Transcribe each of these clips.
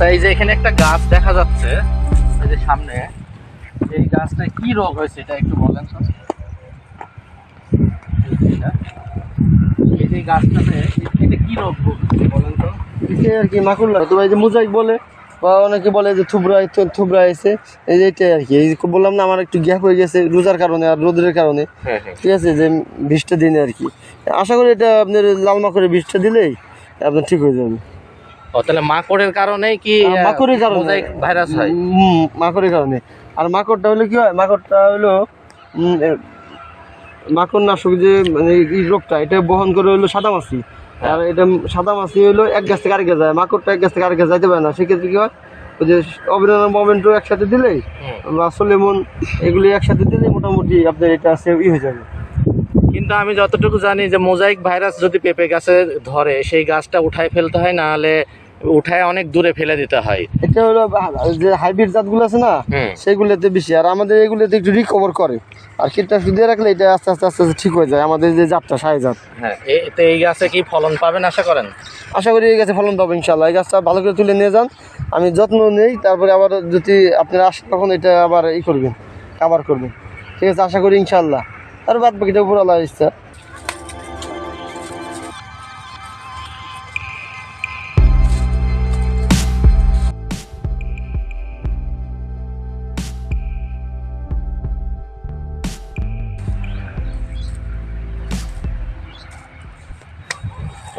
আচ্ছা এই যে এখানে একটা গাছ দেখা যাচ্ছে এই যে সামনে। এই গাছটা কি রোগ হয়েছে এটা একটু বলেন তো। এই যে গাছটাতে এটা কি রোগ বলেন তো। আর কি মাকুল লাগে এই যে মোজাইক বলে বা অনেকে বলে যে থুবরা থুবরা এসে এই যে এটাই আর কি। এই বললাম না আমার একটু গ্যাপ হয়ে গেছে রোজার কারণে আর রোদের কারণে। হ্যাঁ হ্যাঁ। ঠিক আছে যে বিষটা দিনে আর কি। আশা করি এটা আপনার লাল মাকড়ের বিষটা দিলেই আপনার ঠিক হয়ে যাবে। ও তাহলে মাকড়ের কারণেই কি মাকড়ের কারণে। ভাইরাস হয়? মাকড়ের কারণে। আর মাকড়টা হলো কি হয়? মাকড়টা হলো মাকড় নাশক যে মানে এই রোগটা এটা বহন করে হলো সাদা মাছি আর এটা সাদা মাছি হলো এক গাছ থেকে আরেক যায়। মাকড়টা এক গাছ থেকে আরেক গাছ যাইতে পারে না। সেক্ষেত্রে কি হয়? ওই যে অভিনন্দন মোমেন্টও একসাথে দিলেই। বা সোলেমন এগুলি একসাথে দিলেই মোটামুটি আপনার এটা সে ই হয়ে যাবে। কিন্তু আমি যতটুকু জানি যে মোজাইক ভাইরাস যদি পেঁপে গাছে ধরে সেই গাছটা উঠায় ফেলতে হয় না হলে উঠায় অনেক দূরে ফেলে দিতে হয়। এটা হলো যে হাইব্রিড জাতগুলো আছে না সেগুলোতে বেশি। আর আমাদের এগুলোতে একটু রিকভার করে। আর কীটনাশক দিয়ে রাখলে এটা আস্তে আস্তে আস্তে আস্তে ঠিক হয়ে যায়। আমাদের যে জাতটা সাই জাত। হ্যাঁ তো এই গাছে কি ফলন পাবেন আশা করেন? আশা করি এই গাছে ফলন পাবেন ইনশাল্লাহ এই গাছটা ভালো করে তুলে নিয়ে যান। আমি যত্ন নেই তারপরে আবার যদি আপনারা আসেন তখন এটা আবার ই করবেন কাবার করবেন। ঠিক আছে আশা করি ইনশাল্লাহ আর বাদ বাকিটা উপর আল্লাহ ইচ্ছা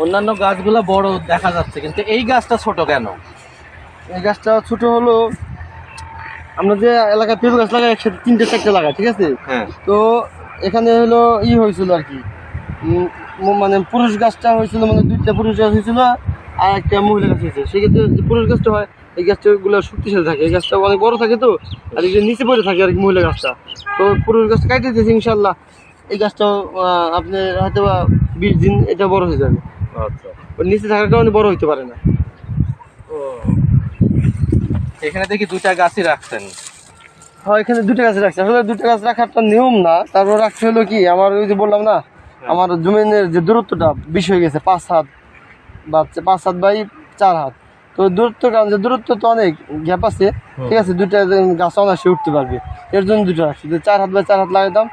অন্যান্য গাছগুলো বড় দেখা যাচ্ছে কিন্তু এই গাছটা ছোট কেন? এই গাছটা ছোট হলো আমরা যে এলাকায় পেঁপে গাছ লাগাই একসাথে তিনটে চারটে লাগাই ঠিক আছে? হ্যাঁ। তো এখানে হলো ই হয়েছিল আর কি। মানে পুরুষ গাছটা হয়েছিল মানে দুইটা পুরুষ গাছ হয়েছিল আর একটা মহিলা গাছ হয়েছে। সেক্ষেত্রে যে পুরুষ গাছটা হয় এই গাছটা গুলো শক্তিশালী থাকে। এই গাছটা অনেক বড় থাকে তো আর এই যে নিচে পড়ে থাকে আর কি মহিলা গাছটা। তো পুরুষ গাছটা কাটে দিয়েছে ইনশাল্লাহ এই গাছটা আপনি হয়তো বা বিশ দিন এটা বড় হয়ে যাবে। আচ্ছা। নিচে থাকার কারণে বড় হইতে পারে না। ও। এখানে দেখি দুটা গাছই রাখছেন। হ্যাঁ এখানে দুটো গাছ রাখছে। আসলে দুটো গাছ রাখারটা নিয়ম না। তারপর রাখছে হলো কি আমার ওই যে বললাম না আমার জমিনের যে দূরত্বটা বেশি হয়ে গেছে পাঁচ হাত বা পাঁচ হাত বাই চার হাত। তো দূরত্ব কারণ যে দূরত্ব তো অনেক গ্যাপ আছে। ঠিক আছে দুইটা যে গাছ অনায়াসে উঠতে পারবে। এর জন্য দুটো রাখছি। যে চার হাত বাই চার হাত লাগাতাম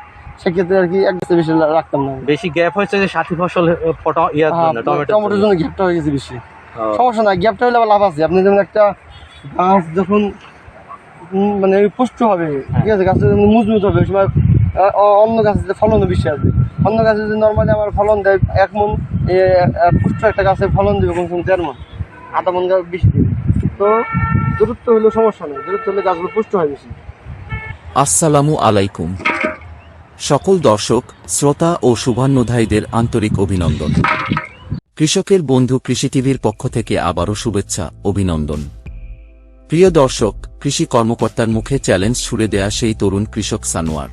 সেক্ষেত্রে আর কি এক গাছে বেশি রাখতাম না। বেশি গ্যাপ হয়েছে যে সাথী ফসল হ্যাঁ, টমেটোর জন্য গ্যাপটা হয়ে গেছে বেশি। সমস্যা নাই গ্যাপটা হলে আবার লাভ আছে। আপনি যেমন একটা গাছ যখন মানে পুষ্ট হবে। ঠিক আছে? গাছটা মজবুত হবে সময় অন্য গাছের ফলনও বেশি আসবে। অন্য গাছে যদি নর্মালি আমার ফলন দেয় এক মন পুষ্ট একটা গাছে ফলন দেবে কমসে কম দেড় মন আধা মন গাছ বেশি দেবে। তো দূরত্ব হলেও সমস্যা নেই। দূরত্ব হলে গাছগুলো পুষ্ট হয় বেশি। আসসালামু আলাইকুম। সকল দর্শক শ্রোতা ও শুভান্নধায়ীদের আন্তরিক অভিনন্দন। কৃষকের বন্ধু কৃষি টিভির পক্ষ থেকে আবারও শুভেচ্ছা অভিনন্দন। প্রিয় দর্শক, কৃষি কর্মকর্তার মুখে চ্যালেঞ্জ ছুড়ে দেয়া সেই তরুণ কৃষক সানোয়ার।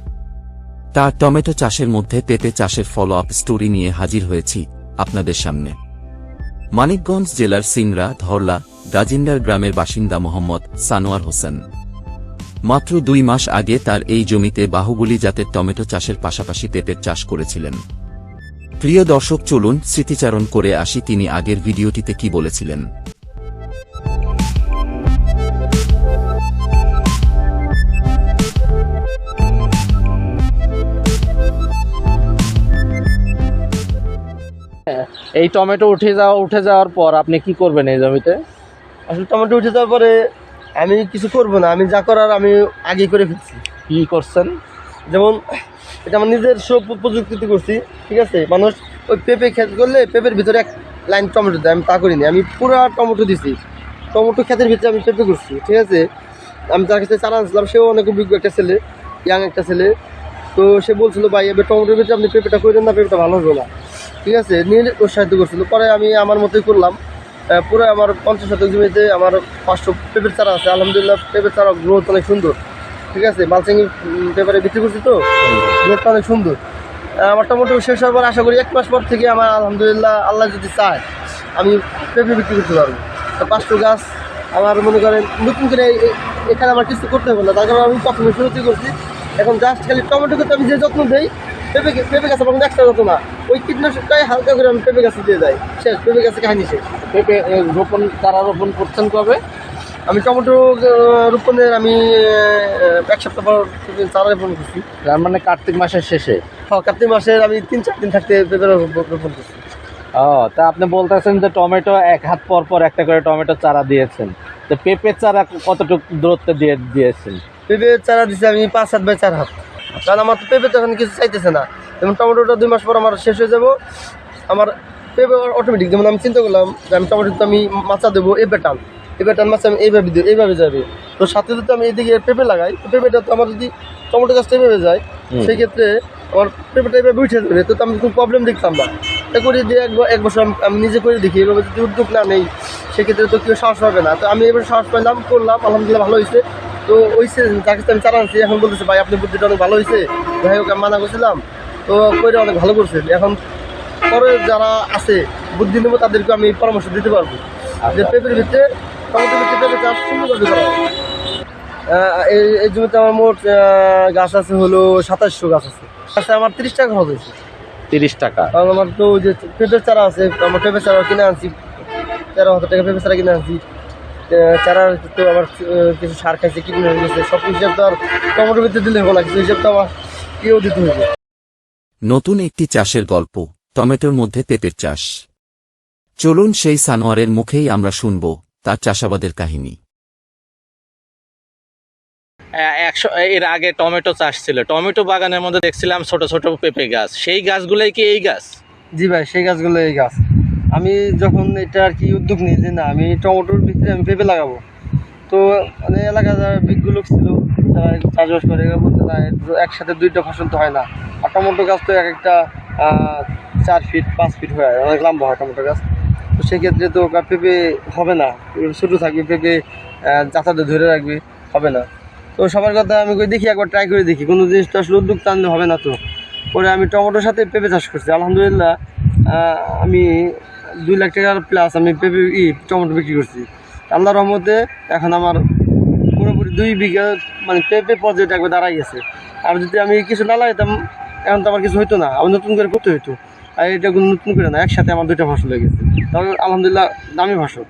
তার টমেটো চাষের মধ্যে পেঁপে চাষের ফলো আপ স্টোরি নিয়ে হাজির হয়েছি আপনাদের সামনে। মানিকগঞ্জ জেলার সিংড়া, ধরলা গাজিন্ডার গ্রামের বাসিন্দা মোহাম্মদ সানোয়ার হোসেন। মাত্র দুই মাস আগে তার এই জমিতে বাহুবলী জাতের টমেটো চাষের পাশাপাশি পেঁপের চাষ করেছিলেন। প্রিয় দর্শক, চলুন স্মৃতিচারণ করে আসি তিনি আগের ভিডিওটিতে কি বলেছিলেন। এই টমেটো উঠে যাওয়া উঠে যাওয়ার পর আপনি কি করবেন এই জমিতে? আসলে টমেটো উঠে যাওয়ার পরে আমি কিছু করব না আমি যা করার আমি আগে করে ফেলছি। কি করছেন? যেমন এটা আমার নিজের সব প্রযুক্তিতে করছি ঠিক আছে? মানুষ ওই পেঁপে ক্ষেত করলে পেঁপের ভিতরে এক লাইন টমেটো দেয় আমি তা করিনি। আমি পুরো টমেটো দিছি। টমেটো ক্ষেতের ভিতরে আমি পেঁপে করছি ঠিক আছে? আমি তার কাছে চারা আনছিলাম সেও অনেক অভিজ্ঞ একটা ছেলে ইয়াং একটা ছেলে। তো সে বলছিল, ভাই, এবার টমেটোর ভিতরে আপনি পেঁপেটা করেন না পেঁপেটা ভালো হবে না। ঠিক আছে, নিয়ে উৎসাহিত করছিল। পরে আমি আমার মতোই করলাম। পুরো আমার পঞ্চাশ শতক জমিতে আমার পাঁচশো পেঁপের চারা আছে। আলহামদুলিল্লাহ, পেঁপের চারা গ্রোথ অনেক সুন্দর। ঠিক আছে মালচিং পেপারে বিক্রি করছি তো? গ্রোথটা অনেক সুন্দর। আমার টমেটো শেষ হওয়ার পর আশা করি এক মাস পর থেকে আমার আলহামদুলিল্লাহ, আল্লাহ যদি চায়, আমি পেঁপে বিক্রি করতে পারব। পাঁচশো গাছ, আমার মনে করেন, নতুন করে এখানে আমার কিছু করতে হবে না। তার কারণ আমি প্রথমে শুরুতেই করছি। এখন জাস্ট খালি টমেটো করতে আমি যে যত্ন দিই পেঁপে পেঁপে গাছ আমার একটা যত্ন না। ওই কীটনাশকটাই হালকা করে আমি পেঁপে গাছে দিয়ে যাই। শেষ পেঁপে গাছে কাহিনি শেষ। পেঁপে রোপণ চারা রোপণ করছেন কবে? আমি টমেটো রোপণের আমি এক সপ্তাহ পর চারা রোপণ করছি। তার মানে কার্তিক মাসের শেষে? হ্যাঁ কার্তিক মাসের আমি তিন চার দিন থাকতে পেঁপে রোপণ করছি। ও তা আপনি বলতেছেন যে টমেটো এক হাত পর পর একটা করে টমেটো চারা দিয়েছেন। তো পেঁপের চারা কতটুকু দূরত্বে দিয়ে দিয়েছেন? পেঁপে চারা দিছি আমি পাঁচ হাত বাই চার হাত। কারণ আমার তো পেঁপে তো এখন কিছু চাইতেছে না। যেমন টমেটোটা দুই মাস পর আমার শেষ হয়ে যাব। আমার পেঁপে অটোমেটিক যেমন আমি চিন্তা করলাম যে আমি টমেটো তো আমি মাছা দেবো এবার টান এবার টান মাছ আমি এইভাবে দিই এইভাবে যাবে। তো সাথে যদি আমি এইদিকে পেঁপে লাগাই। তো পেঁপেটা তো আমার যদি টমেটো গাছটা এইভাবে যায় সেক্ষেত্রে আমার পেঁপেটা এইভাবে উঠে যাবে। তো আমি কোনো প্রবলেম দেখতাম না। তা করে দিয়ে এক এক বছর আমি- আমি নিজে করে দেখি। এভাবে যদি উদ্যোগ না নেই সেক্ষেত্রে তো কেউ সাহস হবে না। তো আমি এবার সাহস পাইলাম করলাম। আলহামদুলিল্লাহ ভালো হয়েছে। তো ওইসে যার কাছে আমি চারা আনছি এখন বলতেছে ভাই আপনি বুদ্ধিটা অনেক ভালো হয়েছে যাই হোক আমি মানা করছিলাম। তো করে অনেক ভালো করছে। এখন পরে যারা আছে বুদ্ধি নেব তাদেরকে আমি পরামর্শ দিতে পারব। যে পেঁপের ভিতরে টমেটোর ভিতরে পেঁপে চাষ সুন্দরভাবে করা এই এই জমিতে আমার মোট গাছ আছে হলো সাতাশশো গাছ আছে। আচ্ছা আমার তিরিশ টাকা খরচ হয়েছে। তিরিশ টাকা। কারণ আমার তো যে পেঁপের চারা আছে আমার পেঁপের চারা কিনে আনছি তেরো হাজার টাকা পেঁপের চারা কিনে আনছি। চারার তো আবার কিছু সার খাইছে কিনে হয়ে গেছে সব হিসাব তো আর টমেটোর ভিতরে দিলে হবে না কিছু হিসাব তো আমার কেউ দিতে হবে নতুন একটি চাষের গল্প টমেটোর মধ্যে পেঁপের চাষ। চলুন সেই সানোয়ারের মুখেই আমরা শুনব তার চাষাবাদের কাহিনী। একশো এর আগে টমেটো চাষ ছিল। টমেটো বাগানের মধ্যে দেখছিলাম ছোট ছোট পেঁপে গাছ। সেই গাছগুলোই কি এই গাছ? জি ভাই সেই গাছগুলো এই গাছ। আমি যখন এটা আর কি উদ্যোগ নিই যে না আমি টমেটোর ভিতরে আমি পেঁপে লাগাবো। তো মানে এলাকার যারা বিজ্ঞ লোক ছিল তারা চাষবাস করে বলতে না একসাথে দুইটা ফসল তো হয় না। আর টমেটো গাছ তো এক একটা চার ফিট পাঁচ ফিট হয় অনেক লম্বা হয় টমেটো গাছ। তো সেক্ষেত্রে তো আর পেঁপে হবে না। ছোটো থাকবে পেঁপে আহ, যাতায়াতে ধরে রাখবে হবে না। তো সবার কথা আমি কই দেখি একবার ট্রাই করে দেখি। কোনো জিনিস তো আসলে উদ্যোগ টানলে হবে না তো। পরে আমি টমেটোর সাথে পেঁপে চাষ করছি। আলহামদুলিল্লাহ আমি দুই লাখ টাকার প্লাস আমি পেঁপে ই টমেটো বিক্রি করছি। আল্লাহ রহমতে এখন আমার পুরোপুরি দুই বিঘা মানে পেঁপে পর্যায়ে একবার দাঁড়াই গেছে। আর যদি আমি কিছু না লাগাইতাম এখন তো আমার কিছু হইতো না। আমি নতুন করে করতে হইতো। আর এটা কোনো নতুন করে না একসাথে আমার দুইটা ফসল হয়ে গেছে। তবে আলহামদুলিল্লাহ দামি ফসল।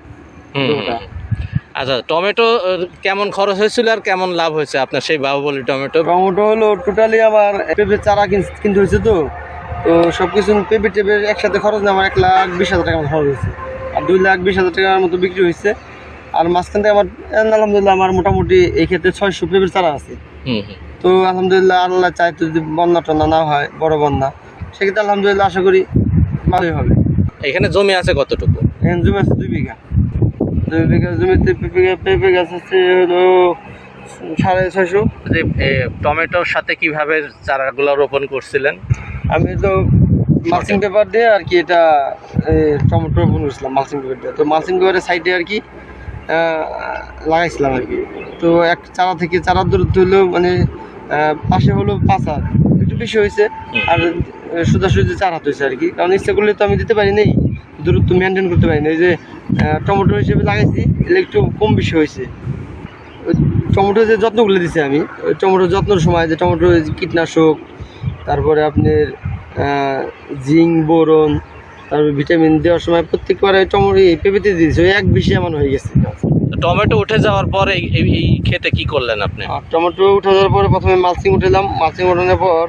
আচ্ছা টমেটো কেমন খরচ হয়েছিল আর কেমন লাভ হয়েছে আপনার সেই বাহুবলী টমেটো? টমেটো হলো টোটালি আমার পেঁপে চারা কিন- কিনতে হয়েছে তো। তো সব কিছু পেঁপে টেপে একসাথে খরচ না আমার এক লাখ বিশ হাজার টাকা মতো খরচ হয়েছে। আর দুই লাখ বিশ হাজার টাকার মতো বিক্রি হয়েছে। আর মাঝখান থেকে আমার আলহামদুলিল্লাহ আমার মোটামুটি এই ক্ষেত্রে ছয়শো পেঁপের চারা আছে। তো আলহামদুলিল্লাহ আল্লাহ চাইতো যদি বন্যা টন্যা না হয় বড় বন্যা সেক্ষেত্রে আলহামদুলিল্লাহ আশা করি ভালোই হবে। এখানে জমি আছে কতটুকু? এখানে জমি আছে দুই বিঘা। দুই বিঘা জমিতে পেঁপে পেঁপে গাছ আছে হলো সাড়ে ছয়শো। যে টমেটোর সাথে কীভাবে চারাগুলো রোপণ করছিলেন? আমি তো মালচিং পেপার দিয়ে আর কি এটা টমেটো রোপণ করছিলাম মালচিং পেপার দিয়ে। তো মালচিং পেপারের সাইডে আর কি লাগাইছিলাম আর কি। তো এক চারা থেকে চারার দূরত্ব হলো মানে পাশে হলো পাঁচ হাত একটু বেশি হয়েছে। আর সোজাসুজি চার হাত হয়েছে আর কি। কারণ ইচ্ছা করলে তো আমি দিতে পারি নাই দূরত্ব মেনটেন করতে পারি না এই যে টমেটো হিসেবে লাগাইছি এগুলো একটু কম বেশি হয়েছে। ওই টমেটো যে যত্নগুলো দিছি আমি ওই টমেটোর যত্নের সময় যে টমেটো কীটনাশক তারপরে আপনার জিঙ্ক বোরন তারপরে ভিটামিন দেওয়ার সময় প্রত্যেকবার ওই টমেটো এই পেঁপেতে দিয়েছি ওই এক বেশি এমন হয়ে গেছে। তো টমেটো উঠে যাওয়ার পরে এই- খেতে কি করলেন আপনি? টমেটো উঠে যাওয়ার পরে প্রথমে মালচিং উঠেলাম। মালচিং উঠানোর পর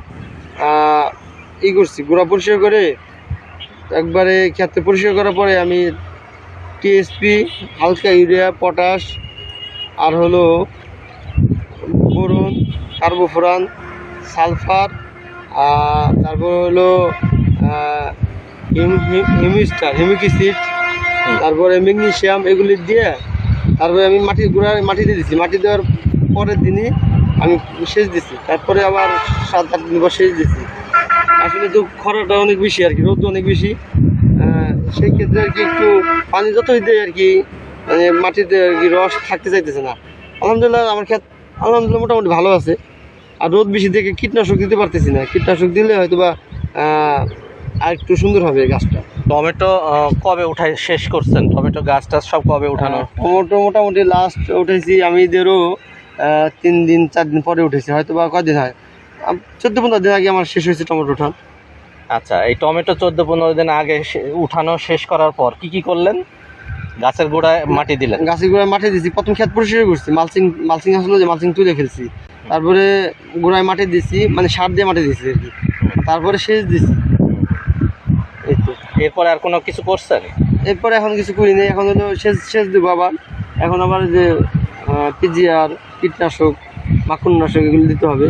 ই করছি গুঁড়া পরিষ্কার করে একবারে ক্ষেত্রে পরিষ্কার করার পরে আমি টিএসপি হালকা ইউরিয়া পটাশ আর হলো বোরন কার্বোফোরান সালফার তারপর হলো হিমিস্টার হিমিকিসিড তারপরে ম্যাগনেশিয়াম এগুলি দিয়ে তারপরে আমি মাটি গুঁড়া মাটি দিয়ে দিচ্ছি মাটি দেওয়ার পরের দিনই আমি সেচ দিচ্ছি তারপরে আবার সাত আট দিন পর সেচ দিচ্ছি আসলে তো খরাটা অনেক বেশি আর কি রোদ অনেক বেশি। সেই ক্ষেত্রে আর কি একটু পানি যতই দেয় আর কি মানে মাটিতে আর কি রস থাকতে চাইতেছে না। আলহামদুলিল্লাহ আমার ক্ষেত আলহামদুলিল্লাহ মোটামুটি ভালো আছে। আর রোদ বেশি দেখে কীটনাশক দিতে পারতেছি না। কীটনাশক দিলে হয়তো বা আর একটু সুন্দর হবে গাছটা। টমেটো কবে উঠাই শেষ করছেন? টমেটো গাছ টাছ সব কবে উঠানো? টমেটো মোটামুটি লাস্ট উঠেছি আমি এদেরও আহ, তিন দিন চার দিন পরে উঠেছি। হয়তো বা কদিন হয় চোদ্দ পনেরো দিন আগে আমার শেষ হয়েছে টমেটো উঠান। আচ্ছা এই টমেটো চোদ্দ পনেরো দিন আগে উঠানো শেষ করার পর কি কি করলেন? গাছের গোড়ায় মাটি দিলেন? গাছের গোড়ায় মাটি দিয়েছি। প্রথম ক্ষেত পরিষ্কার করছি। মালচিং মালচিং আসলো যে মালচিং তুলে ফেলছি। তারপরে গোড়ায় মাটি দিছি মানে সার দিয়ে মাটি দিছি আর কি। তারপরে সেচ দিছি। এই তো। এরপর আর কোনো কিছু করছেন এরপরে এখন কিছু করি নাই এখন হলো সেচ সেচ দেবো আবার। এখন আবার যে পিজিআর কীটনাশক মাখননাশক এগুলো দিতে হবে।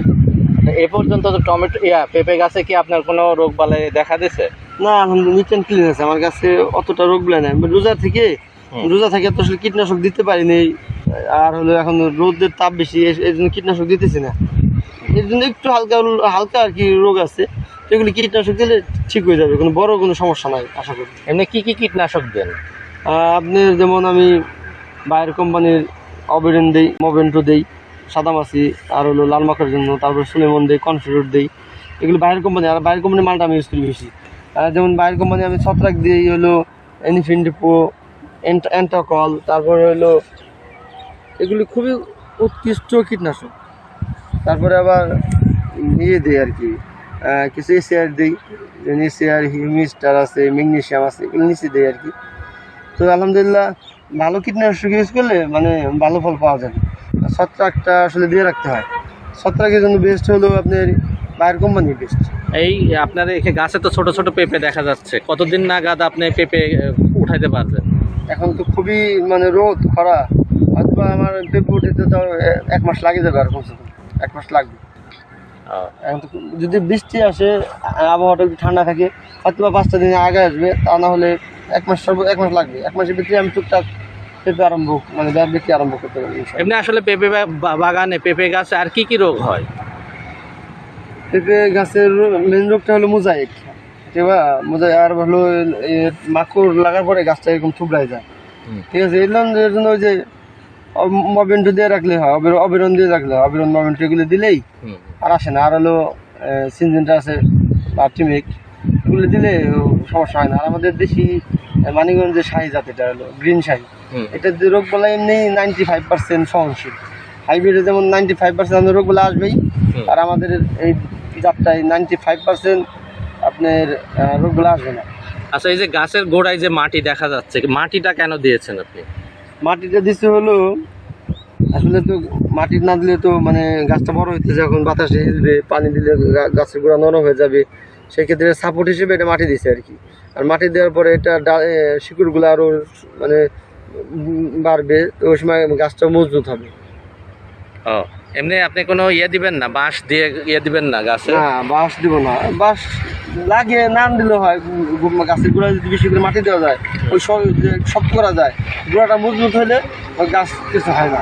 এ পর্যন্ত তো টমেটো ইয়া পেঁপে গাছে কি আপনার কোনো রোগ বালাই দেখা দিছে না এখন অ্যান্ড ক্লিন আছে। আমার কাছে অতটা রোগ বলে নাই। রোজা থেকে রোজা থেকে তো আসলে কীটনাশক দিতে পারিনি আর হলো এখন রোদের তাপ বেশি এই- এই জন্য কীটনাশক দিতেছি না। এর জন্য একটু হালকা হালকা আর কি রোগ আছে। এগুলি কীটনাশক দিলে ঠিক হয়ে যাবে কোনো বড় কোনো সমস্যা নাই আশা করি। এমনি কী কী কীটনাশক দেন? আপনি যেমন আমি বাইরের কোম্পানির অবেরেন দেই মোভেন্টো দেই সাদামাছি আর হলো লাল মাখার জন্য তারপর সুলেমন দেই কনফিডোর দেই। এগুলো বাইরের কোম্পানি আর বাইরের কোম্পানির মালটা আমি ইউজ করি বেশি। আর যেমন বাইরের কোম্পানি আমি ছত্রাক দিই হলো এনিফিন্ডিপো অ্যান্টাকল তারপরে হলো এগুলি খুবই উৎকৃষ্ট কীটনাশক। তারপরে আবার ইয়ে দিই আর কি কিছু এসিআর দিই এসিআর হিউমিস্টার আছে ম্যাগনেশিয়াম আছে এগুলো নিচে দিই আর কি। তো আলহামদুলিল্লাহ ভালো কীটনাশক ইউজ করলে মানে ভালো ফল পাওয়া আর ছত্রাকটা আসলে দিয়ে রাখতে হয়। ছত্রাকের জন্য বেস্ট হলো আপনার বাইরের কোম্পানি বেস্ট এই আপনার এখানে গাছে তো ছোট ছোট পেঁপে দেখা যাচ্ছে। কতদিন নাগাদ আপনি পেঁপে উঠাইতে পারবেন? এখন তো খুবই মানে রোদ খরা। হয়তো বা আমার উঠেতে তো এক মাস লাগে যাবে আর কমসে কম এক মাস লাগবে। এখন তো যদি বৃষ্টি আসে আবহাওয়াটা একটু ঠান্ডা থাকে হয়তো বা পাঁচটা দিনে আগে আসবে তা না হলে এক মাস সর্ব এক মাস লাগবে। এক মাসের ভিতরে আমি টুকটাক পেঁপে আরম্ভ মানে বিক্রি আরম্ভ করতে পারি এমনি আসলে পেঁপে বা- বা- বাগানে পেঁপে গাছে আর কি কি রোগ হয়? পেঁপে গাছের মেন রোগটা হলো মোজাইক। ঠিক আছে? মোজাইক আর হলো মাকড় লাগার পরে গাছটা এরকম থুবড়ায় যায়। ঠিক আছে? এর জন্য ওই যে মবেন্ট দিয়ে রাখলে হয় অবির- অবিরন দিয়ে রাখলে হয়। অবিরন মবেন্ট এগুলো দিলেই আর আসে না। আর হলো সিনজেনটা আছে বা এগুলো দিলে সমস্যা হয় না। আর আমাদের দেশি আহ, মানিকগঞ্জের শাহি জাতিটা হলো গ্রিন শাহি। এটা রোগ বলা এমনি নাইনটি ফাইভ পার্সেন্ট সহনশীল। হাইব্রিডে যেমন নাইনটি ফাইভ পার্সেন্ট রোগ বলে আসবেই আর আমাদের এই জাতটায় নাইনটি ফাইভ পার্সেন্ট আপনার রোগগুলো আসবে না। আচ্ছা এই যে গাছের গোড়ায় যে মাটি দেখা যাচ্ছে মাটিটা কেন দিয়েছেন আপনি? মাটিটা দিচ্ছে হলো, আসলে তো মাটি না দিলে তো মানে গাছটা বড় হইতে এখন বাতাসে হিলবে পানি দিলে গাছের গোড়া নরম হয়ে যাবে। সেক্ষেত্রে সাপোর্ট হিসেবে এটা মাটি দিছে আর কি। আর মাটি দেওয়ার পরে এটা শিকড়গুলো আরও মানে বাড়বে ওই সময় গাছটা মজবুত হবে। ও। এমনি আপনি কোনো ইয়ে দিবেন না বাঁশ দিয়ে ইয়ে দিবেন না গাছে? না বাঁশ দিব না। বাঁশ লাগে নাম দিলে হয় গাছের গোড়া যদি বেশি করে মাটি দেওয়া যায় ওই সব শক্ত করা যায় গোড়াটা মজবুত হলে ওই গাছ কিছু হয় না।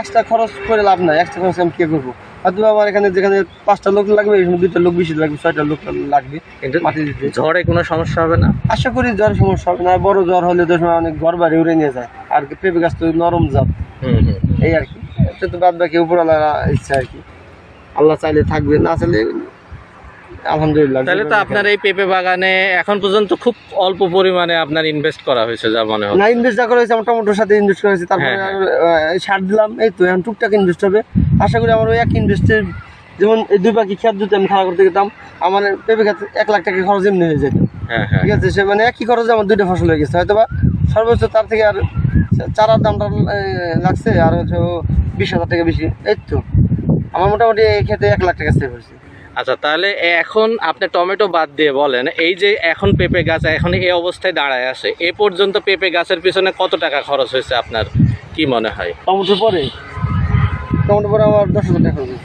এক্সট্রা খরচ করে লাভ নাই এক্সট্রা খরচ আমি কে করব? হয়তো আমার এখানে যেখানে পাঁচটা লোক লাগবে এখানে দুইটা লোক বেশি লাগবে ছয়টা লোক লাগবে কিন্তু মাটি দিতে। ঝড়ে কোনো সমস্যা হবে না? আশা করি জ্বর সমস্যা হবে না বড় জ্বর হলে তো সময় অনেক ঘর বাড়ি উড়ে নিয়ে যায় আর পেঁপে গাছ তো নরম জাত। এই আর কি। এটা তো বাদ বাকি উপরওয়ালা ইচ্ছা আর কি। আল্লাহ চাইলে থাকবে না চাইলে আলহামদুলিল্লাহ। তাহলে তো আপনার এই পেঁপে বাগানে এখন পর্যন্ত খুব অল্প পরিমাণে আপনার ইনভেস্ট করা হয়েছে যা মনে হয়। না ইনভেস্ট যা করা হয়েছে আমার টমেটোর সাথে ইনভেস্ট করেছি তারপরে হ্যাঁ, সার দিলাম এই তো এখন টুকটাক ইনভেস্ট হবে। আশা করি আমার ওই এক ইনভেস্টের যেমন এই দুই পাখি খেত যদি আমি খাওয়া করতে যেতাম আমার পেঁপে খেত এক লাখ টাকা খরচ এমনি হয়ে যেত। হ্যাঁ হ্যাঁ। ঠিক আছে সে মানে একই খরচে আমার দুইটা ফসল হয়ে গেছে হয়তো বা সর্বোচ্চ তার থেকে আর চারার দামটা লাগছে আর হচ্ছে বিশ হাজার টাকা বেশি। এই তো। আমার মোটামুটি এই খেতে এক লাখ টাকা সেভ হয়েছে। আচ্ছা তাহলে এখন আপনি টমেটো বাদ দিয়ে বলেন এই যে এখন পেঁপে গাছ এখন এই অবস্থায় দাঁড়ায় আছে এ পর্যন্ত পেঁপে গাছের পিছনে কত টাকা খরচ হয়েছে আপনার? কি মনে হয়? টমেটো পরে? টমেটো পরে আমার দশ হাজার টাকা হয়েছে।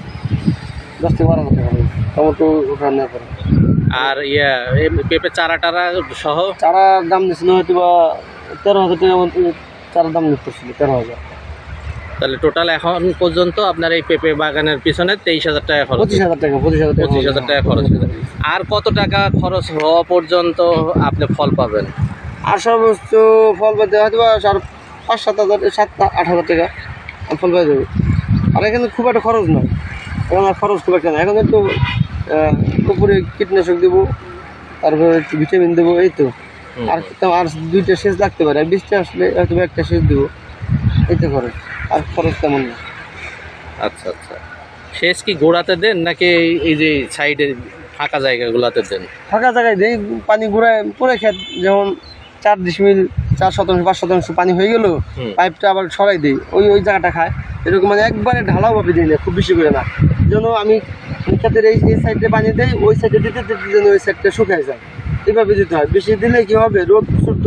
দশ থেকে বারো হাজার টাকা টমেটো ওঠানোর পরে। আর ইয়া এই পেঁপে চারা টারা সহ? চারার দাম নিয়েছিল হয়তো বা তেরো হাজার টাকা মতো চারার দাম নিতেছিল তেরো হাজার। তাহলে টোটাল এখন পর্যন্ত আপনার এই পেঁপে বাগানের পিছনে তেইশ হাজার টাকা খরচ পঁচিশ হাজার টাকা পঁচিশ হাজার টাকা পঁচিশ হাজার টাকা খরচ আর কত টাকা খরচ হওয়া পর্যন্ত আপনি ফল পাবেন? আর সর্বোচ্চ ফল পেতে হয়তো আর পাঁচ সাত হাজার সাত আট হাজার টাকা ফল পেয়ে যাবে আর এখানে খুব একটা খরচ নয় এখন আর খরচ খুব একটা না এখন একটু উপরে কীটনাশক দেবো তারপরে একটু ভিটামিন দেবো এই তো। আর আর দুইটা সেচ লাগতে পারে বৃষ্টি আসলে হয়তো একটা সেচ দেবো। এই তো খরচ আর খরচ তেমন না। আচ্ছা আচ্ছা। শেষ কি গোড়াতে দেন নাকি এই- যে সাইডে ফাঁকা জায়গাগুলোতে দেন? ফাঁকা জায়গায় দেই পানি ঘুরায় পরে খেত যেমন চার ডিসমিল চার শতাংশ পাঁচ শতাংশ পানি হয়ে গেল পাইপটা আবার ছড়াই দিই। ওই ওই জায়গাটা খায়। এরকম মানে একবারে ঢালাওভাবে দিই না খুব বেশি করে না। যেন আমি ক্ষেতের এই এই সাইডে পানি দেই ওই সাইডে দিতে দিতে যেন ওই সাইডটা শুকায় যায়। এভাবে দিতে হয়। বেশি দিলে কি হবে? রোদ ছোট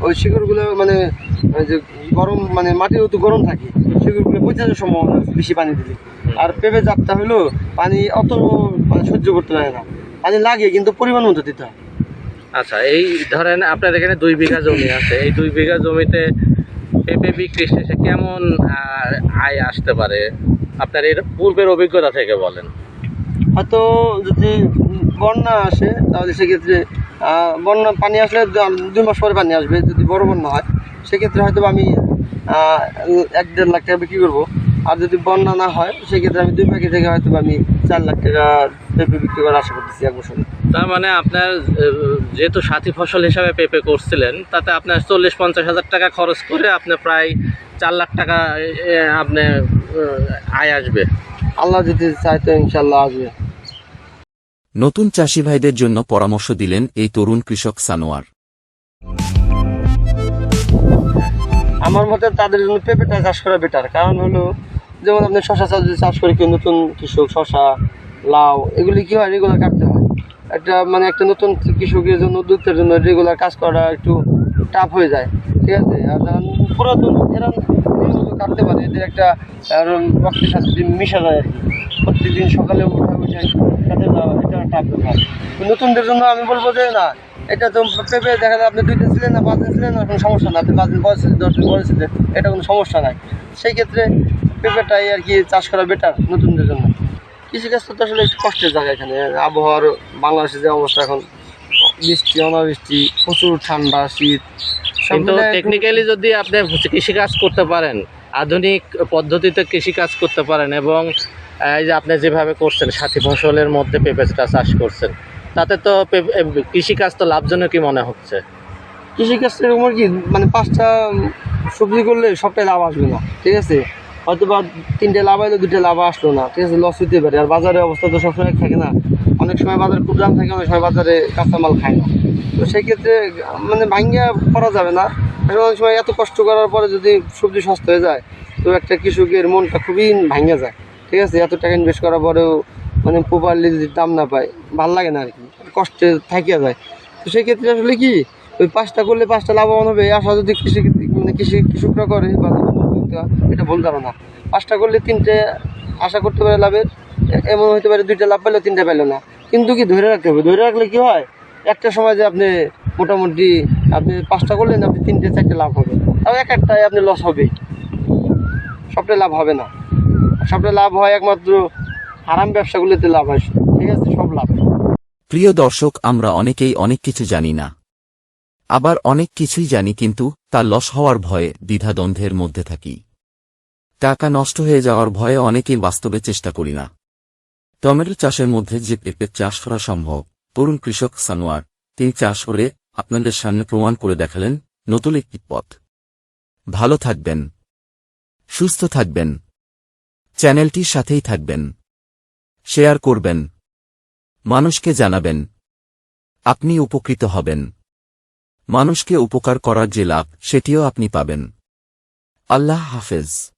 ওই শিকড়গুলো মানে যে গরম মানে মাটির তো গরম থাকে শিকড়গুলো পচে যাওয়ার সম্ভাবনা বেশি পানি দিলে। আর পেঁপে জাতটা হলো পানি অত মানে সহ্য করতে পারে না। পানি লাগে কিন্তু পরিমাণ মতো দিতে হয়। আচ্ছা এই ধরেন আপনার এখানে দুই বিঘা জমি আছে। এই দুই বিঘা জমিতে পেঁপে বিক্রি শেষে কেমন আয় আসতে পারে? আপনার এর পূর্বের অভিজ্ঞতা থেকে বলেন। হয়তো যদি বন্যা আসে তাহলে সেক্ষেত্রে বন্যা পানি আসলে দুই মাস পরে পানি আসবে যদি বড় বন্যা হয়। সেক্ষেত্রে হয়তো আমি এক দেড় লাখ টাকা বিক্রি করব। আর যদি বন্যা না হয় সেক্ষেত্রে আমি দুই প্যাকেট থেকে হয়তো আমি চার লাখ টাকা পেঁপে বিক্রি করার আশা করতেছি এক বছরে। তার মানে আপনার যেহেতু সাথী ফসল হিসাবে পেঁপে করছিলেন তাতে আপনার চল্লিশ পঞ্চাশ হাজার টাকা খরচ করে আপনি প্রায় চার লাখ টাকা আপনি আয় আসবে। আল্লাহ যদি চায় তো ইনশাল্লাহ আসবে। নতুন চাষিভাইদের জন্য পরামর্শ দিলেন এই তরুণ কৃষক সানোয়ার। আমার মতে তাদের জন্য পেঁপেটা চাষ করা বেটার কারণ হলো, যেমন আপনি শশা চাষ চাষ করে কেউ নতুন কৃষক, শশা, লাউ, এগুলি কি হয়? রেগুলার কাটতে হয়। একটা মানে একটা নতুন কৃষকের জন্য, উদ্যোক্তার জন্য রেগুলার কাজ করা একটু টাফ হয়ে যায়। ঠিক আছে? আর পুরাতন, এরা কাটতে পারে। এদের একটা রক্তের সাথে মিশা যায় আর কি। প্রত্যেকদিন সকালে উঠা উঠে এটা টাফ ব্যাপার নতুনদের জন্য আমি বলব যে না এটা তো পেঁপে দেখা যায় আপনি দুইটা ছিলেন না পাঁচ দিন ছিলেন না কোনো সমস্যা না আপনি পাঁচ দিন বয়স দশ দিন বয়স এটা কোনো সমস্যা নাই। সেই ক্ষেত্রে পেঁপেটাই আর কি চাষ করা বেটার নতুনদের জন্য। কৃষিকাজ তো আসলে একটু কষ্টের জায়গা এখানে। আবহাওয়ার বাংলাদেশের যে অবস্থা এখন বৃষ্টি অনাবৃষ্টি প্রচুর ঠান্ডা শীত সব কিন্তু টেকনিক্যালি যদি আপনি কৃষিকাজ করতে পারেন আধুনিক পদ্ধতিতে কৃষিকাজ করতে পারেন এবং এই যে আপনি যেভাবে করছেন, সাথী ফসলের মধ্যে পেঁপেটা চাষ করছেন, তাতে তো কৃষিকাজ তো লাভজনকই মনে হচ্ছে? কৃষিকাজ এরকম কি মানে পাঁচটা সবজি করলে সবটাই লাভ আসবে না, ঠিক আছে? হয়তো বা তিনটে লাভ আইলো দুটো লাভ আসলো না, ঠিক আছে? লস হতে পারে। আর বাজারের অবস্থা তো সবসময় থাকে না। অনেক সময় বাজারে খুব দাম থাকে, অনেক সময় বাজারে কাঁচামাল খায় না। তো সেক্ষেত্রে মানে ভাঙ্গিয়া করা যাবে না। অনেক সময় এত কষ্ট করার পরে যদি সবজি সস্তা হয়ে যায়, তো একটা কৃষকের মনটা খুবই ভাঙে যায়। ঠিক আছে? এত টাকা ইনভেস্ট করার পরেও মানে প্রপারলি যদি দাম না পায়, ভালো লাগে না আর কি কষ্টে থাকিয়া যায়। তো সেই ক্ষেত্রে আসলে কি? ওই পাঁচটা করলে পাঁচটা লাভবান হবে। আশা যদি কৃষি মানে কৃষি কৃষকরা করে বা এটা ভুল ধারণা। পাঁচটা করলে তিনটে আশা করতে পারে লাভের, এমন হতে পারে দুইটা লাভ পেল তিনটা পেল না। কিন্তু কি ধরে রাখতে হবে? ধরে রাখলে কি হয়? একটা সময় যে আপনি মোটামুটি আপনি পাঁচটা করলেন, আপনি তিনটে, চারটে লাভ হবে। তাও এক একটাই আপনি লস হবে সবটাই লাভ হবে না। সবটাই লাভ হয় একমাত্র হারাম ব্যবসাগুলোতে লাভ হয় ঠিক আছে, সব লাভ। প্রিয় দর্শক, আমরা অনেকেই অনেক কিছু জানি না। আবার অনেক কিছুই জানি, কিন্তু তা লস হওয়ার ভয়ে দ্বিধাদ্বন্দ্বের মধ্যে থাকি। টাকা নষ্ট হয়ে যাওয়ার ভয়ে অনেকেই বাস্তবে চেষ্টা করি না। টমেটো চাষের মধ্যে যে পেঁপে চাষ করা সম্ভব তরুণ কৃষক সানোয়ার, তিনি চাষ করে আপনাদের সামনে প্রমাণ করে দেখালেন নতুন একটি পথ। ভালো থাকবেন। সুস্থ থাকবেন। চ্যানেলটির সাথেই থাকবেন। শেয়ার করবেন। মানুষকে জানাবেন। আপনি উপকৃত হবেন। মানুষকে উপকার করার যে লাভ, সেটিও আপনি পাবেন। আল্লাহ হাফেজ।